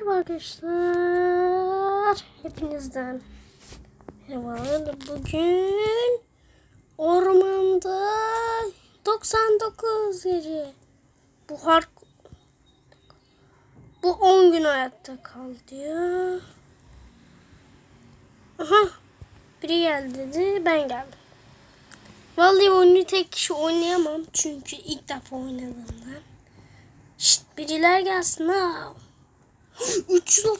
Merhaba arkadaşlar. Hepinizden merhabalar. Bugün ormanda 99 gece. Bu hark bu 10 gün hayatta kaldı ya. Aha. Biri geldi dedi. Ben geldim. Vallahi oyunu tek kişi oynayamam. Çünkü ilk defa oynadığımdan. Şşt biriler gelsin ha. 300 ol-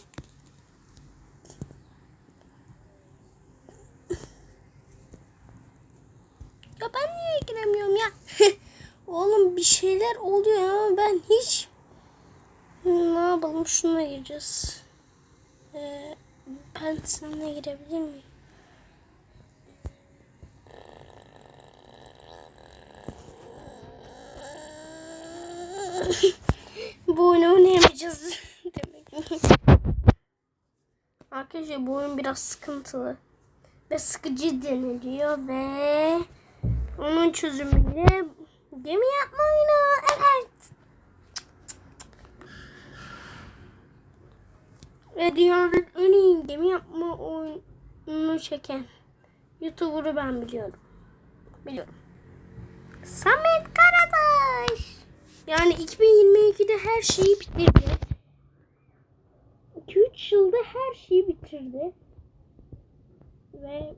Ya ben niye giremiyorum ya? Oğlum bir şeyler oluyor ama ben hiç ne yapalım şuna gireceğiz. Ee, ben seninle girebilir miyim? bu oyunu oynayamayacağız. Arkadaşlar bu oyun biraz sıkıntılı ve sıkıcı deniliyor ve onun çözümüyle gemi yapma oyunu. Evet. Ve dünyanın en iyi gemi yapma oyununu çeken YouTuber'ı ben biliyorum. Biliyorum. Samet Karataş. Yani 2022'de her şeyi bitirdi. 2-3 yılda her şeyi bitirdi. Ve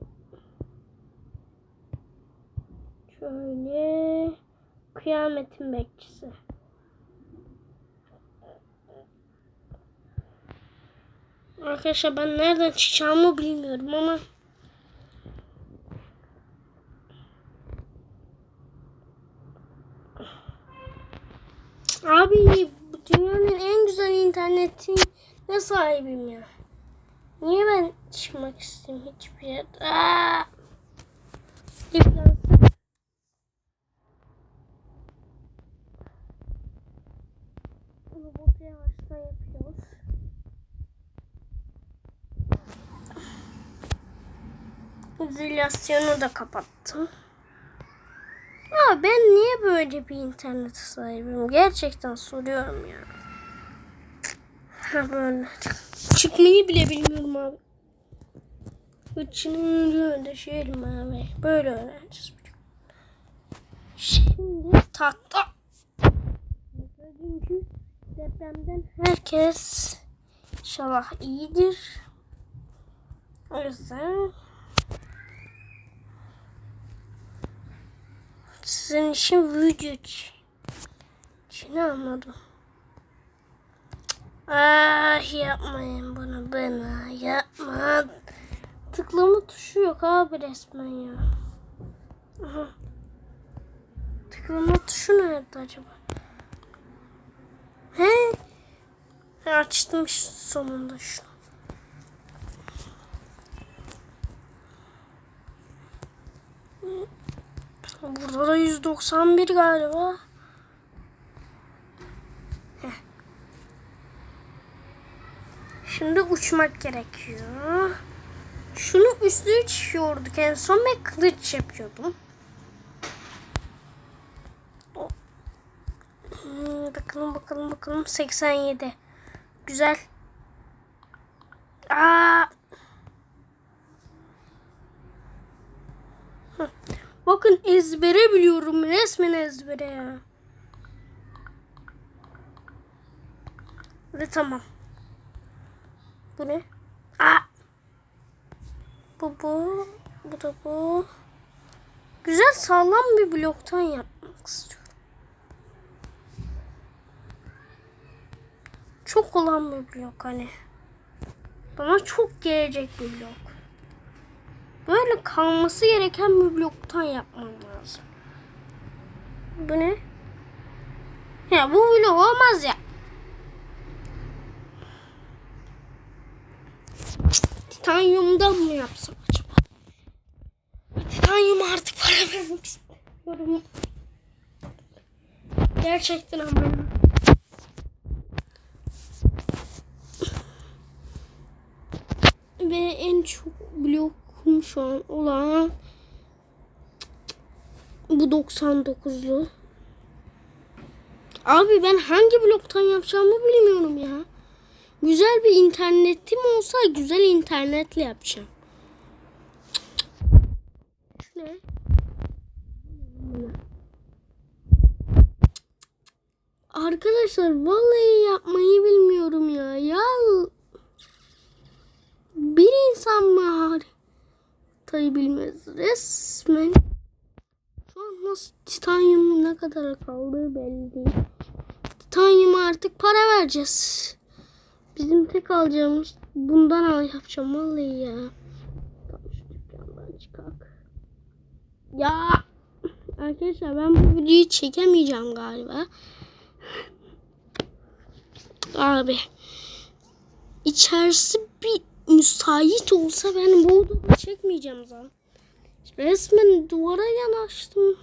şöyle kıyametin bekçisi. Arkadaşlar ben nereden çıkacağımı bilmiyorum ama Abi dünyanın en güzel internetine sahibim ya. Niye ben çıkmak isteyeyim hiçbir yerde? Aa! Burada yavaştan yapıyoruz. İzolasyonu da kapattım. Ya ben niye böyle bir internete sahibim? Gerçekten soruyorum ya. Çıkmayı bile bilmiyorum abi. Üçünü ödeşelim abi. Böyle öğreneceğiz. Şimdi tahta. Bugünkü depremden herkes inşallah iyidir. O yüzden Sizin için video için anladım. Ah yapmayın bunu bana yapma. Tıklama tuşu yok abi resmen ya. Tıklama tuşu nerede acaba? He, Açtım sonunda şunu. Burada da 191 galiba. Şimdi uçmak gerekiyor. Şunu üstüne çıkıyorduk en son ve kılıç yapıyordum. Hmm, bakalım bakalım bakalım 87. Güzel. Aa. Bakın ezbere biliyorum. Resmen ezbere ya. Ve tamam. Bu ne? Aa. Bu bu. Bu da bu. Güzel sağlam bir bloktan yapmak istiyorum. Çok olan bir blok hani. Bana çok gelecek bir blok. Böyle kalması gereken bir bloktan yapmam lazım. Bu ne? Ya bu blok olmaz ya. Titanyumdan mı yapsam acaba? Titanyum artık para vermek istiyorum. Gerçekten ama. Ve en çok blokum şu an olan bu 99'lu. Abi ben hangi bloktan yapacağımı bilmiyorum ya. Güzel bir internetim olsa güzel internetle yapacağım. Ne? Arkadaşlar vallahi yapmayı bilmiyorum ya. Ya bir insan mı haritayı bilmez? Resmen şu an nasıl titanyum ne kadar kaldığı belli değil. Titanyum artık para vereceğiz. Bizim tek alacağımız bundan al yapacağım vallahi ya. Ya arkadaşlar ben bu videoyu çekemeyeceğim galiba. Abi içerisi bir müsait olsa ben bu odada çekmeyeceğim zaten. Resmen duvara yanaştım.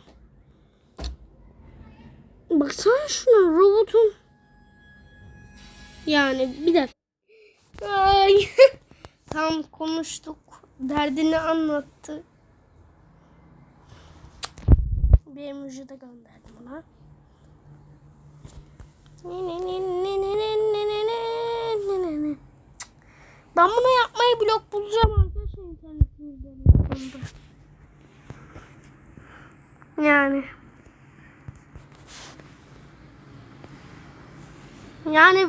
Baksana şuna robotun. Yani bir dakika. Ay. Tam konuştuk. Derdini anlattı. Bir emoji de gönderdim ona. Ben bunu yapmayı blok bulacağım arkadaşlar. Yani. Yani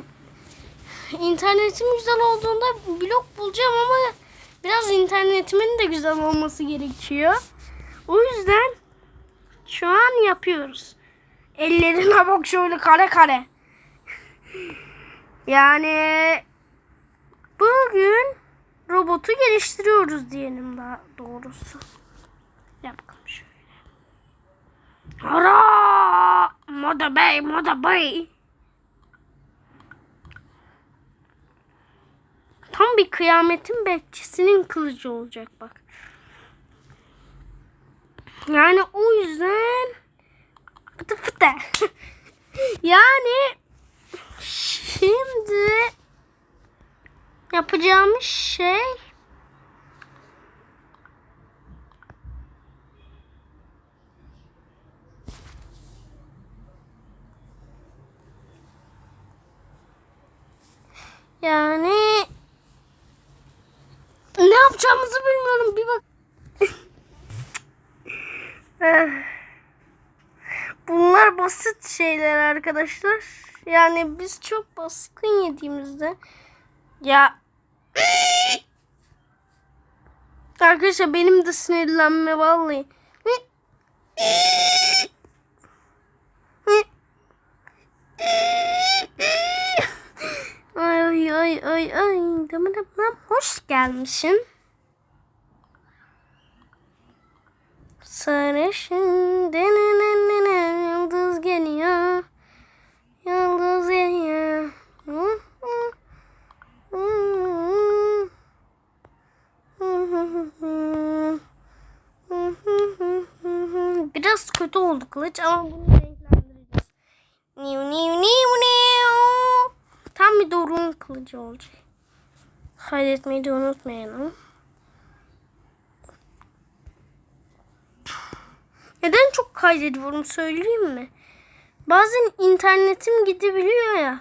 internetim güzel olduğunda blok bulacağım ama biraz internetimin de güzel olması gerekiyor. O yüzden şu an yapıyoruz. Ellerine bak şöyle kare kare. Yani bugün robotu geliştiriyoruz diyelim daha doğrusu. Yap şöyle. Ara! Moda bey, moda bey. Tam bir kıyametin bekçisinin kılıcı olacak bak. Yani o yüzden fıtı fıtı. yani şimdi yapacağımız şey yani ne yapacağımızı bilmiyorum bir bak. Eh. Bunlar basit şeyler arkadaşlar. Yani biz çok baskın yediğimizde ya Arkadaşlar benim de sinirlenme vallahi. Ay ay ay ay. Tamam tamam. Hoş gelmişsin. Sarışın denenenene yıldız geliyor. Yıldız geliyor. Biraz kötü oldu kılıç ama bunu renklendireceğiz. Niu niu niu niu. Tam bir doğrunun kılıcı olacak. Kaydetmeyi de unutmayalım. Neden çok kaydediyorum söyleyeyim mi? Bazen internetim gidebiliyor ya.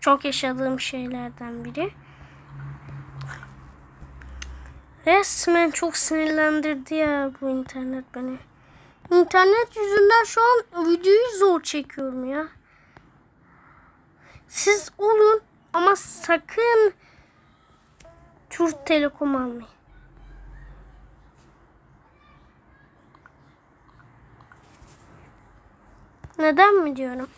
Çok yaşadığım şeylerden biri. Resmen çok sinirlendirdi ya bu internet beni. İnternet yüzünden şu an videoyu zor çekiyorum ya. Siz olun ama sakın Türk Telekom almayın. Neden mi diyorum?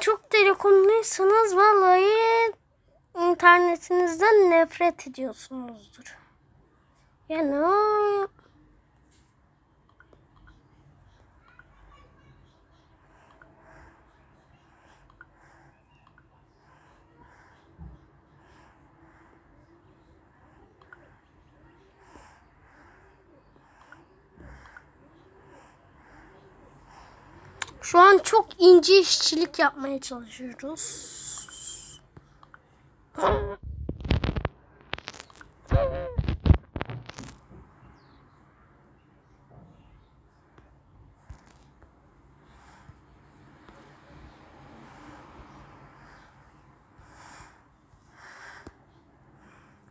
Çok telekomluysanız vallahi internetinizden nefret ediyorsunuzdur. Ya ne o- Şu an çok ince işçilik yapmaya çalışıyoruz.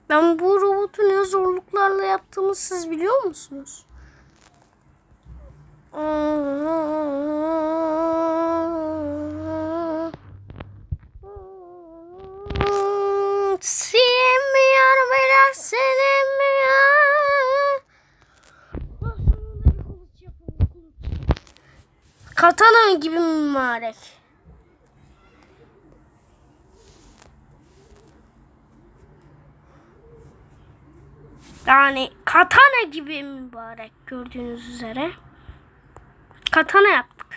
Ben bu robotu ne zorluklarla yaptığımı siz biliyor musunuz? Katana gibi mübarek. Yani katana gibi mübarek gördüğünüz üzere. Katana yaptık.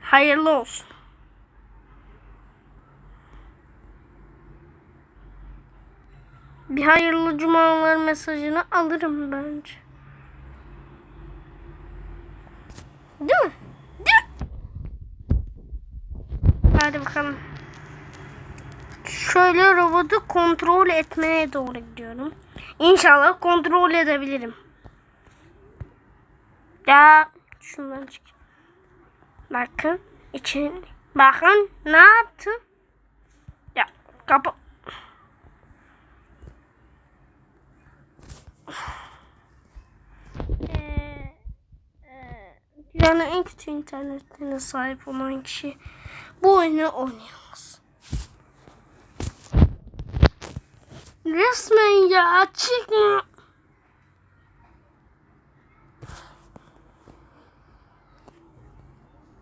Hayırlı olsun. Bir hayırlı cumalar mesajını alırım bence. Değil mi? Değil mi? Hadi bakalım. Şöyle robotu kontrol etmeye doğru gidiyorum. İnşallah kontrol edebilirim. Ya şundan çık. Bakın için. Bakın ne yaptı? Ya kapa. Ee, e, Dünyanın en kötü internetine sahip olan kişi bu oyunu oynayamaz. Resmen ya çıkma.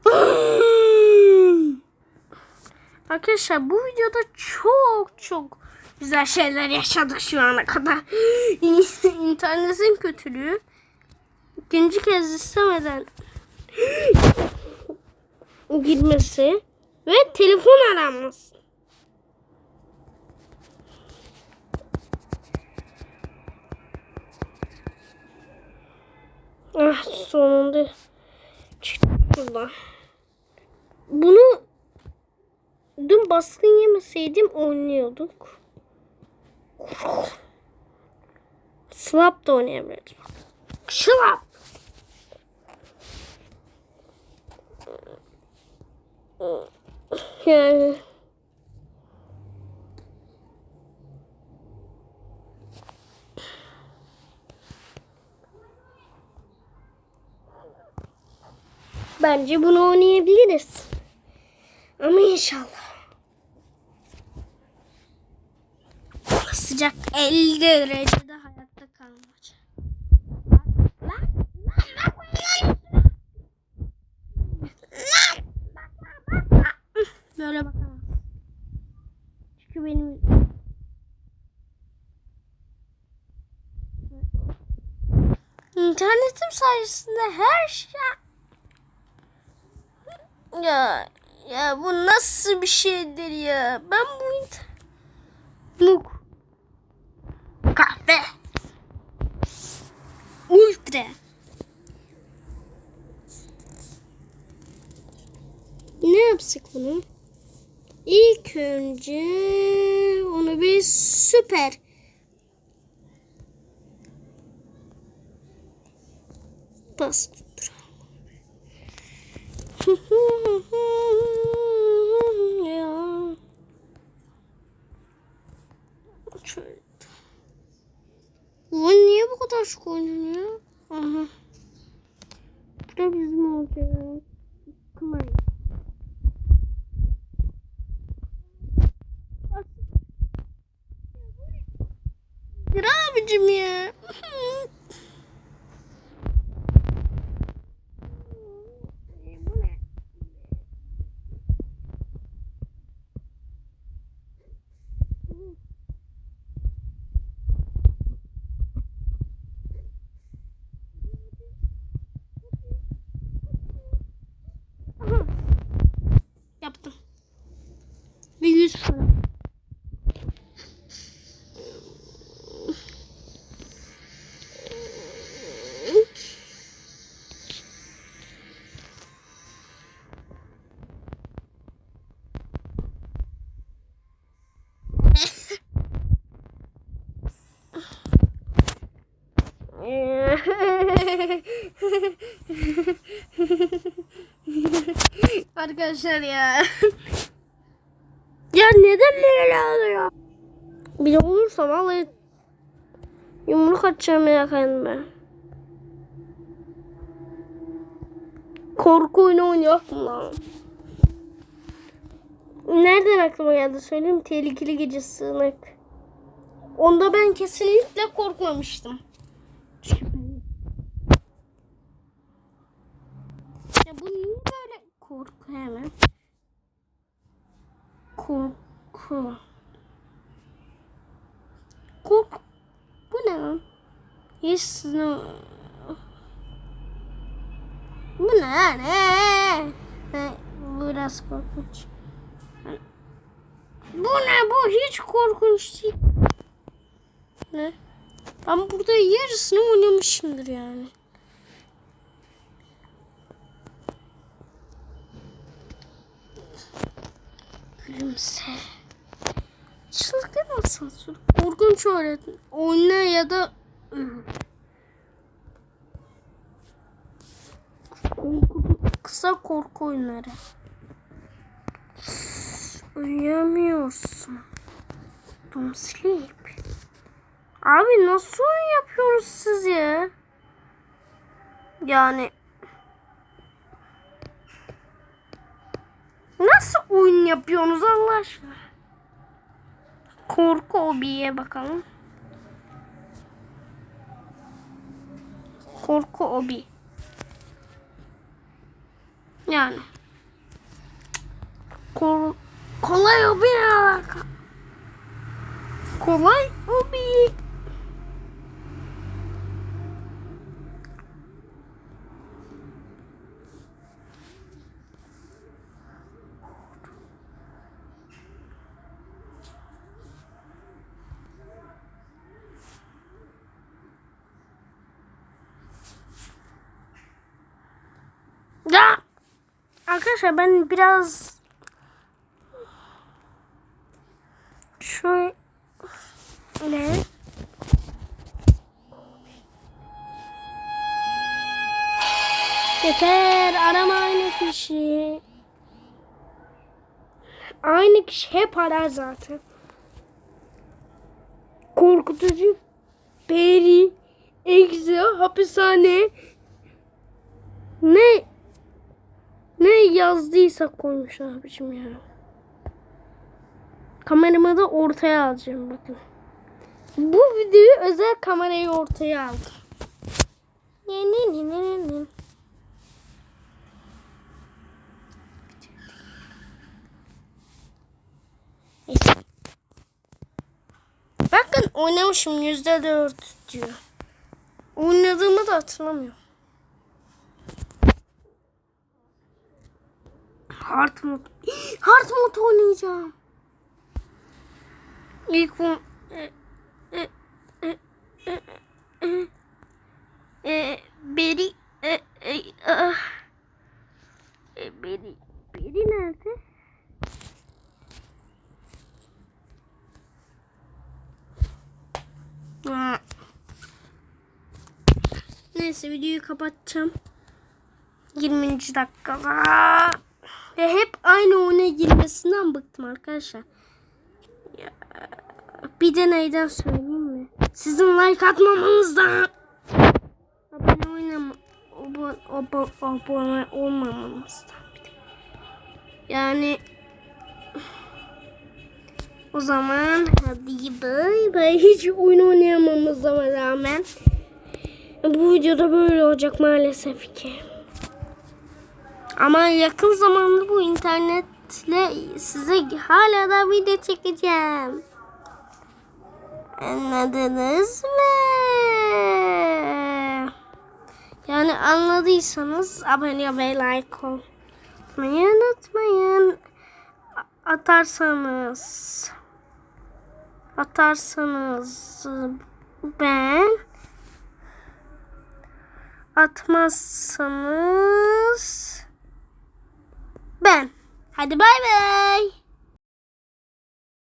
Arkadaşlar bu videoda çok çok güzel şeyler yaşadık şu ana kadar. İnternetin kötülüğü. İkinci kez istemeden girmesi ve telefon aranması. Ah sonunda çıktı buradan. Bunu dün baskın yemeseydim oynuyorduk. Slap da oynayabiliriz. Slap. Yani Bence bunu oynayabiliriz. Ama inşallah. Sıcak 50 derecede hayatta kalmaca. Böyle bakamam. Çünkü benim internetim sayesinde her şey ya ya bu nasıl bir şeydir ya? Ben bu inter... bir süper. Şöyle. Bu niye bu kadar çok oynanıyor? Aha. Bu da bizim olacak. Kımayın. Dur abicim ya. Bu ne? Aha. Yaptım. Ve 100 para. Arkadaşlar ya. ya neden böyle oluyor? biri olursa vallahi yumruk atacağım ya kendime. Korku oyunu mu lan? Nereden aklıma geldi söyleyeyim Tehlikeli Gece Sığınak. Onda ben kesinlikle korkmamıştım. Ya bu niye böyle korku hemen? Korku. Korku. Bu ne lan? Yes, no. Bu ne? Ne? Ha, Biraz korkunç. Bu ne? Bu hiç korkunç değil. Ne? Ben burada yarısını oynamışımdır yani. Gülümse. Çılgın asansör. Korkunç öğretmen. Oyna ya da. Korku, kısa korku oyunları. Uyuyamıyorsun. Don't sleep. Abi nasıl oyun yapıyoruz siz ya? Yani Nasıl oyun yapıyorsunuz Allah aşkına? Korku obiye bakalım. Korku obi. Yani. Kol kolay obi alaka? Kolay obi. Ya arkadaşlar ben biraz şöyle yeter arama aynı kişi. Aynı kişi hep arar zaten. Korkutucu peri egza hapishane. Ne ne yazdıysa koymuş abicim ya. Kameramı da ortaya alacağım bakın. Bu videoyu özel kamerayı ortaya aldım. Ne ne ne ne ne. Neyse. Bakın oynamışım yüzde dört diyor. Oynadığımı da hatırlamıyorum. Hard mod. Hard mod oynayacağım. İlk bu beri beri beri nerede? Neyse videoyu kapatacağım. 20. dakikada. Ve hep aynı oyuna girmesinden bıktım arkadaşlar. Ya, bir de neyden söyleyeyim mi? Sizin like atmamanızdan. Abone oynama. Abone, abone, abone olmamanızdan. Yani o zaman hadi bay bay. Hiç oyun oynayamamıza rağmen bu videoda böyle olacak maalesef ki. Ama yakın zamanda bu internetle size hala da video çekeceğim. Anladınız mı? Yani anladıysanız abone ve like olmayı unutmayın. Atarsanız atarsanız ben atmazsanız ben. Hadi bay bay.